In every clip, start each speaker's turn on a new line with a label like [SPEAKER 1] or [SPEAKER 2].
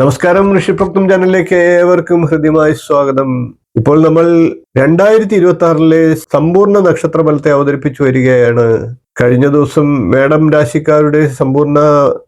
[SPEAKER 1] നമസ്കാരം ഋഷിപ്രക്തം ചാനലിലേക്ക് ഏവർക്കും ഹൃദ്യമായ സ്വാഗതം. ഇപ്പോൾ നമ്മൾ രണ്ടായിരത്തി ഇരുപത്തി ആറിലെ സമ്പൂർണ നക്ഷത്ര ബലത്തെ അവതരിപ്പിച്ചു വരികയാണ്. കഴിഞ്ഞ ദിവസം മേഡം രാശിക്കാരുടെ സമ്പൂർണ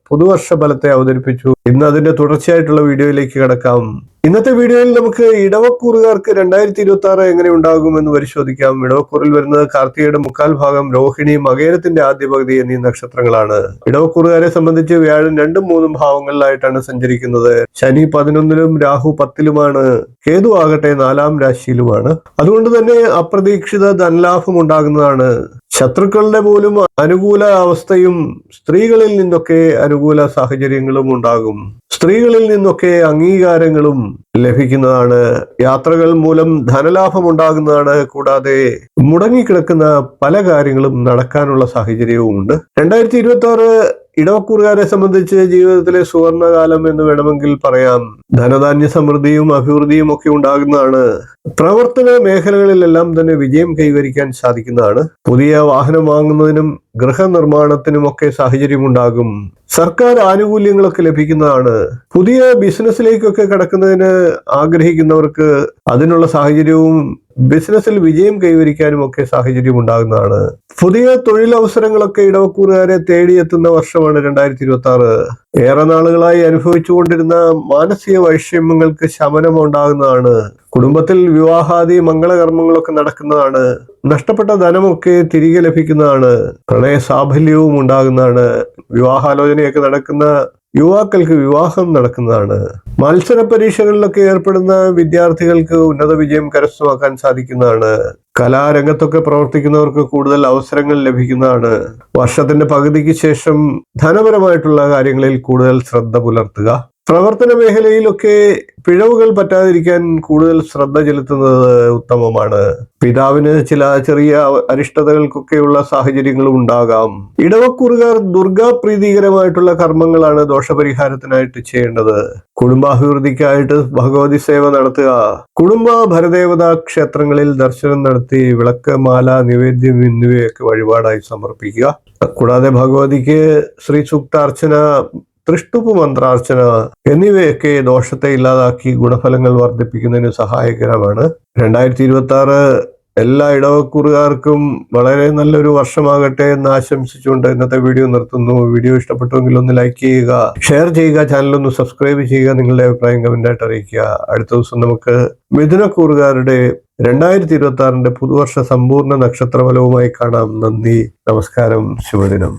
[SPEAKER 1] പുതുവർഷ ഫലത്തെ അവതരിപ്പിച്ചു. ഇന്ന് അതിന്റെ തുടർച്ചയായിട്ടുള്ള വീഡിയോയിലേക്ക് കടക്കാം. ഇന്നത്തെ വീഡിയോയിൽ നമുക്ക് ഇടവക്കൂറുകാർക്ക് രണ്ടായിരത്തി ഇരുപത്തി ആറ് എങ്ങനെ ഉണ്ടാകും എന്ന് പരിശോധിക്കാം. ഇടവക്കൂറിൽ വരുന്നത് കാർത്തികയുടെ മുക്കാൽ ഭാഗം രോഹിണി മകേരത്തിന്റെ ആദ്യ പകുതി എന്നീ നക്ഷത്രങ്ങളാണ്. ഇടവക്കൂറുകാരെ സംബന്ധിച്ച് വ്യാഴം രണ്ടും മൂന്നും ഭാവങ്ങളിലായിട്ടാണ് സഞ്ചരിക്കുന്നത്. ശനി പതിനൊന്നിലും രാഹു പത്തിലുമാണ്. കേതു ആകട്ടെ നാലാം രാശിയിലുമാണ്. അതുകൊണ്ട് തന്നെ അപ്രതീക്ഷിത ധനലാഭം ഉണ്ടാകുന്നതാണ്. ശത്രുക്കളുടെ പോലും അനുകൂല അവസ്ഥയും സ്ത്രീകളിൽ നിന്നൊക്കെ അനുകൂല സാഹചര്യങ്ങളും ഉണ്ടാകും. സ്ത്രീകളിൽ നിന്നൊക്കെ അംഗീകാരങ്ങളും ലഭിക്കുന്നതാണ്. യാത്രകൾ മൂലം ധനലാഭം ഉണ്ടാകുന്നതാണ്. കൂടാതെ മുടങ്ങിക്കിടക്കുന്ന പല കാര്യങ്ങളും നടക്കാനുള്ള സാഹചര്യവും ഉണ്ട് രണ്ടായിരത്തി ഇരുപത്തി ആറ് ഇടവക്കൂറുകാരെ സംബന്ധിച്ച് ജീവിതത്തിലെ സുവർണകാലം എന്ന് വേണമെങ്കിൽ പറയാം. ധനധാന്യ സമൃദ്ധിയും അഭിവൃദ്ധിയും ഒക്കെ ഉണ്ടാകുന്നതാണ്. പ്രവർത്തന മേഖലകളിലെല്ലാം തന്നെ വിജയം കൈവരിക്കാൻ സാധിക്കുന്നതാണ്. പുതിയ വാഹനം വാങ്ങുന്നതിനും ഗൃഹനിർമ്മാണത്തിനുമൊക്കെ സാഹചര്യമുണ്ടാകും. സർക്കാർ ആനുകൂല്യങ്ങളൊക്കെ ലഭിക്കുന്നതാണ്. പുതിയ ബിസിനസ്സിലേക്കൊക്കെ കടക്കുന്നതിന് ആഗ്രഹിക്കുന്നവർക്ക് അതിനുള്ള സാഹചര്യവും ബിസിനസ്സിൽ വിജയം കൈവരിക്കാനും ഒക്കെ സാഹചര്യം ഉണ്ടാകുന്നതാണ്. പുതിയ തൊഴിലവസരങ്ങളൊക്കെ ഇടവക്കൂറുകാരെ തേടിയെത്തുന്ന വർഷമാണ് രണ്ടായിരത്തി ഇരുപത്തി ആറ് ഏറെ നാളുകളായി അനുഭവിച്ചുകൊണ്ടിരുന്ന മാനസിക വൈഷമ്യങ്ങൾക്ക് ശമനം ഉണ്ടാകുന്നതാണ് കുടുംബത്തിൽ വിവാഹാദി മംഗളകർമ്മങ്ങളൊക്കെ നടക്കുന്നതാണ്. നഷ്ടപ്പെട്ട ധനമൊക്കെ തിരികെ ലഭിക്കുന്നതാണ്. പ്രണയ സാഫല്യവും ഉണ്ടാകുന്നതാണ്. വിവാഹാലോചനയൊക്കെ നടക്കുന്ന യുവാക്കൾക്ക് വിവാഹം നടക്കുന്നതാണ്. മത്സര പരീക്ഷകളിലൊക്കെ ഏർപ്പെടുന്ന വിദ്യാർത്ഥികൾക്ക് ഉന്നത വിജയം കരസ്ഥമാക്കാൻ സാധിക്കുന്നതാണ്. കലാരംഗത്തൊക്കെ പ്രവർത്തിക്കുന്നവർക്ക് കൂടുതൽ അവസരങ്ങൾ ലഭിക്കുന്നതാണ്. വർഷത്തിന്റെ പകുതിക്ക് ശേഷം ധനപരമായിട്ടുള്ള കാര്യങ്ങളിൽ കൂടുതൽ ശ്രദ്ധ പുലർത്തുക. പ്രവർത്തന മേഖലയിലൊക്കെ പിഴവുകൾ പറ്റാതിരിക്കാൻ കൂടുതൽ ശ്രദ്ധ ചെലുത്തുന്നത് ഉത്തമമാണ്. പിതാവിന് ചില ചെറിയ അരിഷ്ടതകൾക്കൊക്കെയുള്ള സാഹചര്യങ്ങളും ഉണ്ടാകാം. ഇടവക്കൂറുകാർ ദുർഗാപ്രീതികരമായിട്ടുള്ള കർമ്മങ്ങളാണ് ദോഷപരിഹാരത്തിനായിട്ട് ചെയ്യേണ്ടത്. കുടുംബാഭിവൃദ്ധിക്കായിട്ട് ഭഗവതി സേവ നടത്തുക. കുടുംബ ഭരദേവതാ ക്ഷേത്രങ്ങളിൽ ദർശനം നടത്തി വിളക്ക് മാല നിവേദ്യം എന്നിവയൊക്കെ വഴിപാടായി സമർപ്പിക്കുക. കൂടാതെ ഭഗവതിക്ക് ശ്രീ സൂക്താർച്ചന തൃഷ്ടുപ്പ് മന്ത്രാർച്ചന എന്നിവയൊക്കെ ദോഷത്തെ ഇല്ലാതാക്കി ഗുണഫലങ്ങൾ വർദ്ധിപ്പിക്കുന്നതിന് സഹായകരമാണ്. രണ്ടായിരത്തി ഇരുപത്തി ആറ് എല്ലാ ഇടവക്കൂറുകാർക്കും വളരെ നല്ലൊരു വർഷമാകട്ടെ എന്ന് ആശംസിച്ചുകൊണ്ട് ഇന്നത്തെ വീഡിയോ നിർത്തുന്നു. വീഡിയോ ഇഷ്ടപ്പെട്ടുവെങ്കിൽ ഒന്ന് ലൈക്ക് ചെയ്യുക ഷെയർ ചെയ്യുക ചാനൽ ഒന്ന് സബ്സ്ക്രൈബ് ചെയ്യുക നിങ്ങളുടെ അഭിപ്രായം കമന്റായിട്ട് അറിയിക്കുക. അടുത്ത ദിവസം നമുക്ക് മിഥുനക്കൂറുകാരുടെ രണ്ടായിരത്തി ഇരുപത്തി ആറിന്റെ പുതുവർഷ സമ്പൂർണ നക്ഷത്രഫലവുമായി കാണാം. നന്ദി നമസ്കാരം ശുഭദിനം.